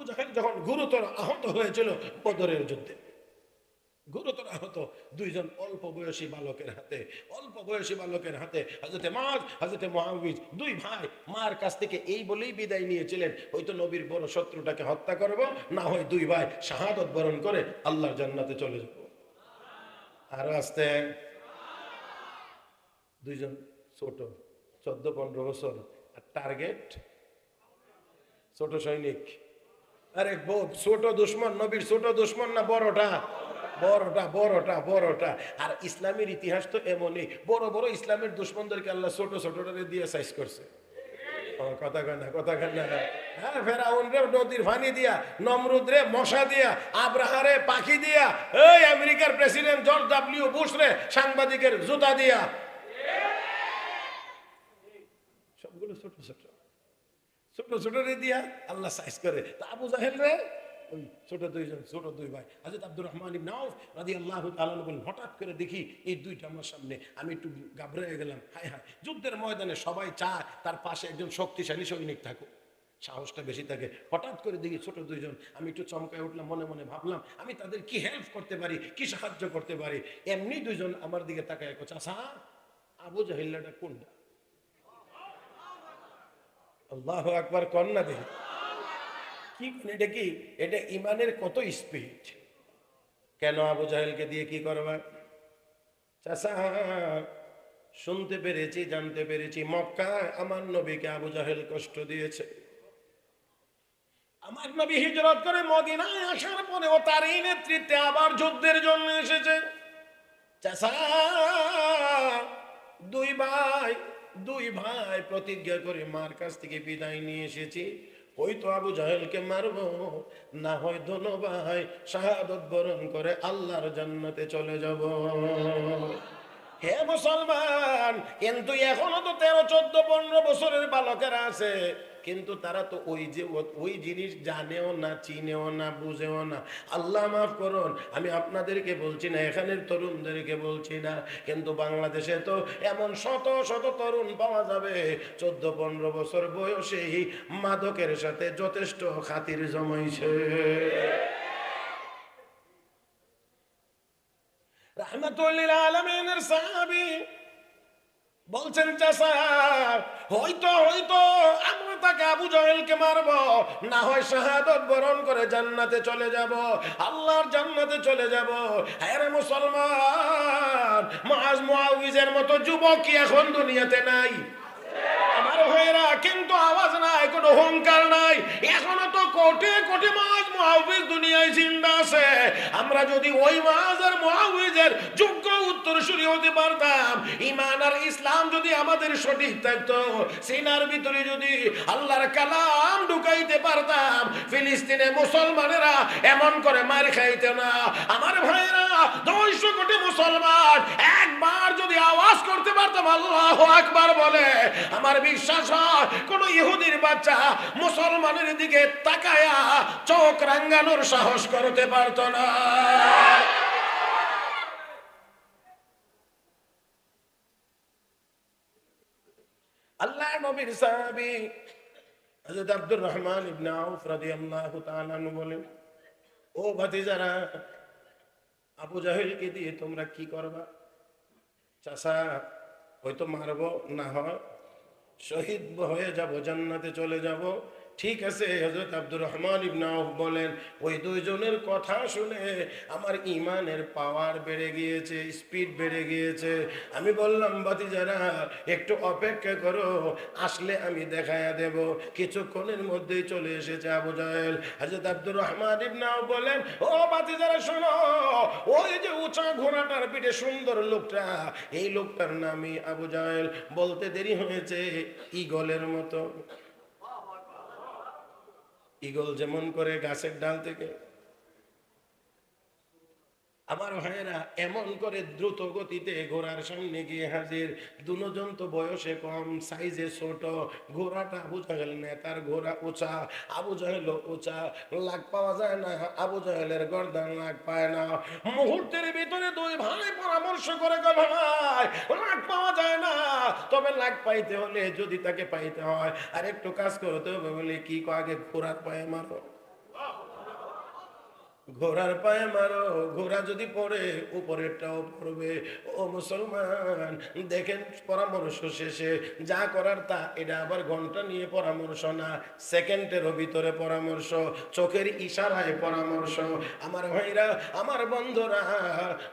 আবু জাহেল যখন গুরুতর আহত হয়েছিল বদরের যুদ্ধে, গুরুতর আহত দুইজন অল্প বয়সী বালকের হাতে, অল্প বয়সী বালকের হাতে হাজরতে মাজ হাজরতে মহাবিজ দুই ভাই মার কাছ থেকে এই বলেই বিদায় নিয়েছিলেন, হয়তো নবীর বড় শত্রুটাকে হত্যা করব, না হয় দুই ভাই শাহাদত বরণ করে আল্লাহর জান্নাতে চলে যাব। আরও আসতে দুইজন ছোট, চোদ্দ পনেরো বছর, আর টার্গেট ছোট সৈনিক। আরে ছোট দুশ্মন, নবীর ছোট দুশ্মন না বড়টা? বড়টা বড়টা বড়টা। আর ইসলামের ইতিহাস তো এমনই। বড় বড় ইসলামের দুশ্মনদেরকে আল্লাহ ছোট, ছোটটারে দিয়ে সাইজ করছে। কথা হ্যাঁ ফেরাউন রে নদীর পানি দিয়া নমরুদ রে মশা পাখি দিয়া আমেরিকার প্রেসিডেন্ট জর্জ ডাব্লিউ বুশ রে সাংবাদিকের জুতা দিয়া। সবগুলো ছোট ছোট। ছোট ছোট রে দিয়া আল্লাহ সাইজ করে। তা আবু জাহেল রে, ওই ছোট দুইজন, ছোট দুই ভাই। হাজরত আব্দুর রহমান ইবনে আউফ রাদিয়াল্লাহু তাআলা বলেন, হঠাৎ করে দেখি এই দুইটা আমার সামনে। আমি একটু ঘাবড়ে গেলাম। হায় হায়, যুদ্ধের ময়দানে সবাই চায় তার পাশে একজন শক্তিশালী সৈনিক থাকুক। সাহসটা বেশি থাকে। হঠাৎ করে দেখি ছোট দুইজন। আমি একটু চমকায় উঠলাম, মনে মনে ভাবলাম, আমি তাদের কি হেল্প করতে পারি, কি সাহায্য করতে পারি? এমনি দুইজন আমার দিকে তাকায় চাষা আবু জাহিল্লাটা কোনটা? আল্লাহ আকবার কন্যা দেখি। কি এটা কি? এটা ইমানের কত স্পিড কেন আবু জাহেলকে দিয়ে কি করবা? চাষা শুনতে পেরেছি, জানতে পেরেছি মক্কা আমার নবীকে আবু জাহেল কষ্ট দিয়েছে। আমার নবী হিজরত করে মদিনায় আসার পরে ও তারই নেতৃত্বে আবার যুদ্ধের জন্য এসেছে। চাষা দুই ভাই দুই ভাই প্রতিজ্ঞা করে মার কাছ থেকে বিদায় নিয়ে এসেছি। ওই তো আবু জাহেলকে মারব, না হয় দোনো ভাই শাহাদত বরণ করে আল্লাহর জান্নাতে চলে যাব। হে মুসলমান, কিন্তু এখনও তো তেরো, চোদ্দ, পনেরো বছরের বালকেরা আছে। কিন্তু তারা তো ওই যে ওই জিনিস জানেও না, চিনেও না, বুঝেও না। আল্লাহ মাফ করুন, আমি আপনাদেরকে বলছি না, এখানের তরুণদেরকে বলছি না, কিন্তু বাংলাদেশে তো এমন শত শত তরুণ পাওয়া যাবে। চোদ্দ, পনেরো বছর বয়সেই মাদকের সাথে যথেষ্ট খাতির জমাইছে। রাহমাতুল্লিল আলমিনের সাহাবী বলছেন, চাষা, হয়তো হয়তো আমরা তাকে আবু জহেলকে মারব। না হয় শাহাদত বরণ করে জান্নাতে চলে যাব, আল্লাহর জান্নাতে চলে যাব। হ্যাঁ মুসলমান মাজ মুআউইজের মতো যুবক কি এখন দুনিয়াতে নাই? আমার ভাইরা কিন্তু আওয়াজ নাই, কোনো অহংকার নাই। কোটি কোটি মাছ মহাউজ দুনিয়ায় জিন্দা আছে। আমরা যদি ওই মাছ আর মহাউজের যোগ্য উত্তরসূরি হতে পারতাম ইমান আর ইসলাম যদি আমাদের সঠিক থাকতো, সিনার ভিতরে যদি আল্লাহর কালাম ঢুকাইতে পারতাম, ফিলিস্তিনে মুসলমানেরা এমন করে মার খাইতে না। আমার ভাইয়েরা, দুইশো কোটি করতে পারতাম, আল্লাহ আকবার বলে। আমার বিশ্বাস হয়, কোন ইহুদির বাচ্চা মুসলমানের দিকে তাকায়া চোখ রাঙ্গানোর সাহস করতে পারতো না। আল্লাহ নবীর সাহাবী হযরত আব্দুর রহমান ইবনে আউফ রাদিয়াল্লাহু তাআলা বলেন, ও ভাতিজারা, আবু জাহেলকে দিয়ে তোমরা কি করবা? চাষা হয়তো মারবো না হয়। শহীদ হয়ে যাব জান্নাতে চলে যাব। ঠিক আছে হজরত আব্দুর রহমান ইবনে আউফ বলেন, ওই দুইজনের কথা শুনে আমার ইমানের পাওয়ার বেড়ে গিয়েছে স্পিড বেড়ে গিয়েছে। আমি বললাম বাতিজারা একটু অপেক্ষা করো, আসলে আমি দেখায়া দেব। কিছুক্ষণের মধ্যেই চলে এসেছে আবু জাহেল। হজরত আব্দুর রহমান ইবনে আউফ বলেন, ও বাতি যারা শোনো, ওই যে উঁচা ঘোড়াটার পিঠে সুন্দর লোকটা, এই লোকটার নামই আবু জাহেল। বলতে দেরি হয়েছে ইগলের মতো। ইগল যেমন করে গাছের ডাল থেকে আমার ভাইয়েরা, এমন করে দ্রুত গতিতে ঘোড়ার সামনে গিয়ে হাজির। দুজন তো বয়সে কম সাইজে ছোট। ঘোড়াটা আবু জাহেল নেতার ঘোড়া, উঁচা। আবু জাহেল উঁচা। লাগ পাওয়া যায় না, আবু জাহেলের গর্দান লাগ পায় না। মুহূর্তের ভিতরে দুই ভাই পরামর্শ করে গো ভাই, লাগ পাওয়া যায় না। তবে লাগ পাইতে হলে যদি তাকে পাইতে হয় আর একটু কাজ করতে হবে বলে কি কো আগে ঘোড়ার পায়ে মারো? ঘোড়ার পায়ে মারো, ঘোড়া যদি পড়ে, উপরেরটাও পড়বে। ও মুসলমান, দেখেন পরামর্শ শেষে যা করার তা, এটা আবার ঘণ্টা নিয়ে পরামর্শ না, সেকেন্ডেরও ভিতরে পরামর্শ, চোখের ইশারায় পরামর্শ। আমার ভাইরা, আমার বন্ধুরা,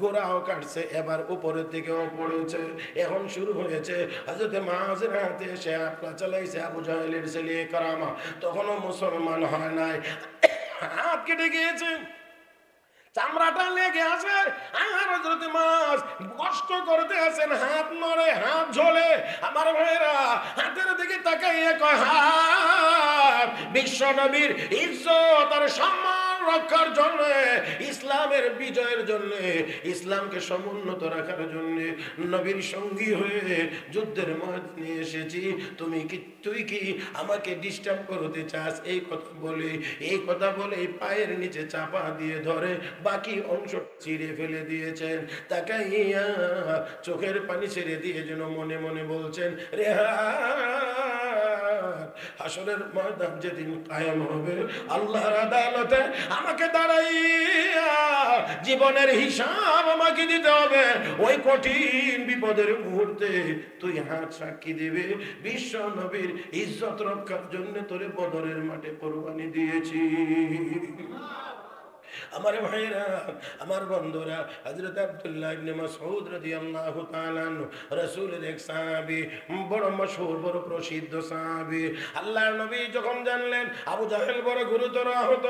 ঘোড়াও কাটছে, এবার উপরের দিকেও পড়েছে। এখন শুরু হয়েছে হাজরতে মাঝের হাতে সে আপনা চালাইছে আবু জাহেলের ছেলে কারামা। তখনও মুসলমান হয় নাই। হাত কেটে গিয়েছে চামড়াটা লেগে আছে। আর হজরত মাছ কষ্ট করতে আছেন, হাত নড়ে, হাত ঝোলে। আমার ভাইরা হাতের দিকে তাকাইয়ে কয় হা বিশ্ব নবীর ইজ্জত আর সম্মান। রক্ষার জন্য, ইসলামের বিজয়ের জন্য, ইসলামকে সমুন্নত রাখার জন্য নবীর সঙ্গী হয়ে যুদ্ধের ময়দানে এসেছি। তুমি কি, তুই কি আমাকে ডিস্টার্ব করতে চাস? এই কথা বলে, এই কথা বলে পায়ের নিচে চাপা দিয়ে ধরে, বাকি অংশ চিড়ে ফেলে দিয়েছেন। তাকাইয়া চোখের পানি ছেড়ে দিয়ে যেন মনে মনে বলছেন রেহা হাসরের ময়দান যেদিন কায়েম হবে, আল্লাহর আদালতে আমাকে দাঁড়াইয়া জীবনের হিসাব আমাকে দিতে হবে। ওই কঠিন বিপদের মুহূর্তে তুই হাত সাক্ষী দেবে। বিশ্ব নবীর ইজ্জত রক্ষার জন্য তোরে বদরের মাঠে কোরবানি দিয়েছি। আমার ভাইরা আমার বন্ধুরা আব্দুল্লাহ ইবনে মাসউদ রাদিয়াল্লাহু তাআলা এক সাহাবী, বড় মশহুর, বড় প্রসিদ্ধ সাহাবী। আল্লাহর নবী যখন জানলেন, আবু জাহেল বড় গুরুতর আহত,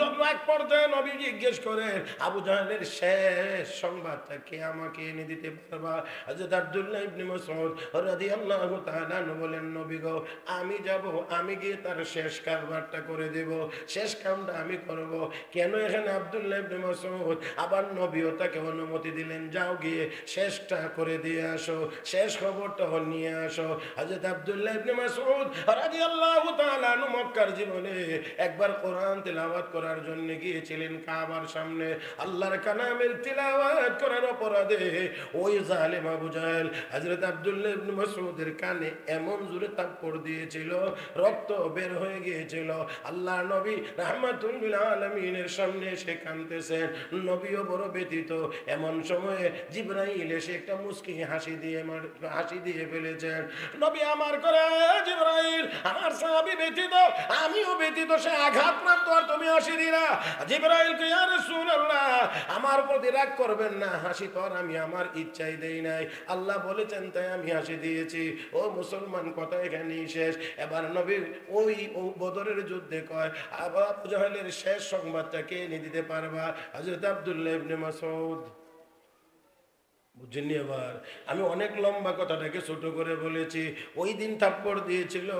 যখন এক পর্যায়ে নবী জিজ্ঞেস করেন, আবু জাহেলের শেষ সংবাদটা কে আমাকে এনে দিতে পারবা? হযরত আব্দুল্লাহ ইবনে মাসউদ রাদিয়াল্লাহু তাআলা বলেন, নবী গো, আমি যাব, আমি গিয়ে তার শেষ কারবারটা করে দেব। শেষ কামটা আমি করব। কেন এখানে আব্দুল্লাহ ইবনে আবার নবীও তাকে অনুমতি দিলেন, যাও গিয়ে শেষটা করে দিয়ে আসো, শেষ খবরটা নিয়ে আসো। হযরত আব্দুল্লাহ ইবনে মাসউদ তাআলা আনহু মক্কার জীবনে একবার কোরআন তেলাওয়াত করার জন্য গিয়েছিলেন কাবার সামনে। আল্লাহর কালামের তেলাওয়াত করার অপরাধে ওই জালেম আবু জাহেল হযরত আব্দুল্লাহ ইবনে মাসউদের কানে এমন জোরে থাপ্পড় দিয়েছিল, রক্ত বের হয়ে গিয়েছিল। আল্লাহ নবী রাহমাতুল লিল আলামিনের সামনে এসে কাঁদতেছেন নবীও বড় ব্যতীত এমন সময়ে জিব্রাইল এসে একটা মুস্কি হাসি দিয়ে হাসি দিয়ে ফেলেছেন। নবী, আমার করে জিব্রাইল, আমার সাহাবী ব্যতীত আমিও ব্যতীত সে আঘাত প্রাপ্ত আর তুমি হাসি দিলা জিব্রাইল কে ইয়া রাসূলুল্লাহ, আমার প্রতি রাগ করবেন না, হাসি তো আর আমি আমার ইচ্ছাই দেই নাই। আল্লাহ বলেছেন, তাই আমি হাসি দিয়েছি। ও মুসলমান, কথা এখানেই শেষ। এবার নবী ওই বদরের যুদ্ধে কয় আবার আবু জাহেলের শেষ সংবাদটা কে এনে দিতে পারবা হযরত আব্দুল্লাহ ইবনে মাসউদ বুঝছেননি এবার। আমি অনেক লম্বা কথাটাকে ছোট করে বলেছি। ওই দিন থাপ্পড় দিয়েছিল।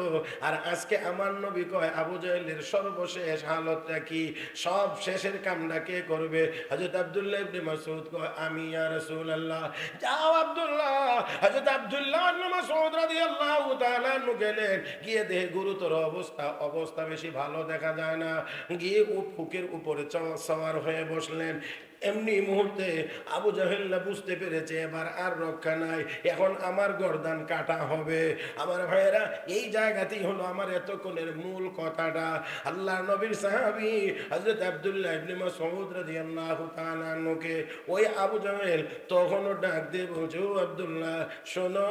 আর আজকে আমার নবী কয়, আবু জাহেলের সর্বশেষ হালতটা কি? সব শেষের কামটা কে করবে? হযরত আব্দুল্লাহ ইবনে মাসউদ কয়, আমি ইয়া রাসূলুল্লাহ। যাও আব্দুল্লাহ। হযরত আব্দুল্লাহ ইবনে মাসউদ রাদিয়াল্লাহু তাআলা আনহু গেলেন। গিয়ে দেখে গুরুতর অবস্থা অবস্থা বেশি ভালো দেখা যায় না। গিয়ে উট ফুকের উপরে সওয়ার হয়ে বসলেন। এমনি মুহূর্তে আবু জাহেল্লা বুঝতে পেরেছে, এবার আর রক্ষা নাই। এখন আমার গর্দান কাটা হবে। আমার ভাইয়েরা, এই জায়গাতেই হলো আমার এতক্ষণের মূল কথাটা। আল্লাহ নবীর সাহাবি হযরত আব্দুল্লাহ রাদিয়াল্লাহু তাআলা আনহুকে ওই আবু জাহেল তখনও ডাক দিয়ে বলছে, ও আব্দুল্লাহ, শোনো,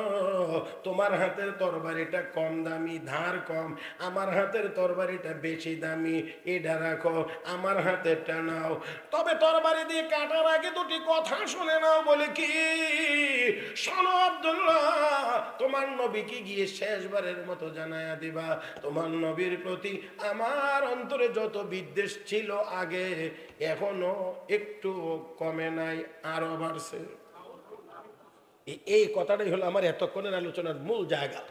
তোমার হাতের তরবারিটা কম দামি, ধার কম। আমার হাতের তরবারিটা বেশি দামি। এটা রাখো, আমার হাতেরটা নাও। তবে তরবারি দিয়ে কাটার আগে দুটি কথা শুনে নাও বলে কি? শোনো আব্দুল্লাহ, তোমার নবীকে গিয়ে শেষবারের মতো জানায়া দিবা। তোমার নবীর প্রতি আমার অন্তরে যত বিদ্বেষ ছিল আগে, এখনও একটু কমে নাই, আরও বাড়ছে। এই কথাটাই হলো আমার এতক্ষণের আলোচনার মূল জায়গা।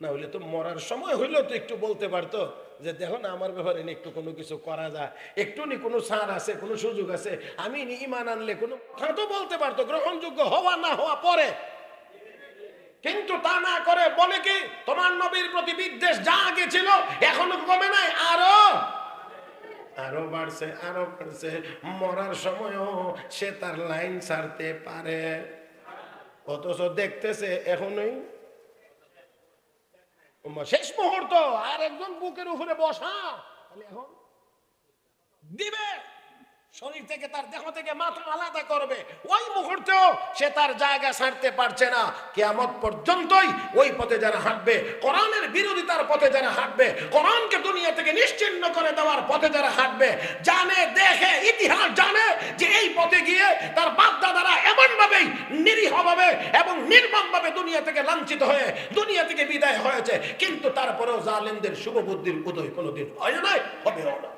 না হলে তো মরার সময় হইলেও তো একটু বলতে পারতো। যে দেখো না, আমার ব্যাপারে একটু কোনো কিছু করা যায়। একটু নি কোনো সার আছে, কোনো সুযোগ আছে, আমি নি ইমান আনলে কোনো কথা তো বলতে পারতো, গ্রহণযোগ্য হওয়া না হওয়া পরে। কিন্তু তা না করে বলে কি, তোমার নবীর প্রতি বিদ্বেষ যা আগে ছিল, এখনও কমে নাই, আরও? আরও বাড়ছে আরও বাড়ছে, মরার সময়ও সে তার লাইন ছাড়তে পারে। অথচ দেখতেছে এখনই শেষ মুহূর্ত, আর একজন বুকের উপরে বসা। এখন দিবে। শরীর থেকে তার দেহ থেকে মাথা আলাদা করবে। ওই মুহূর্তেও সে তার জায়গা ছাড়তে পারছে না। কেয়ামত পর্যন্তই ওই পথে যারা হাঁটবে, কোরআনের বিরোধিতার পথে যারা হাঁটবে, কোরআনকে দুনিয়া থেকে নিশ্চিন্ন করে দেওয়ার পথে যারা হাঁটবে, জানে, দেখে, ইতিহাস জানে যে এই পথে গিয়ে তার বাপ দাদারা এবং নির্মম ভাবে দুনিয়া থেকে লাঞ্ছিত হয়ে দুনিয়া থেকে বিদায় হয়েছে। কিন্তু তারপরেও জালেনদের শুভ বুদ্ধির উদয় কোনোদিন হয় নাই, হবেও না।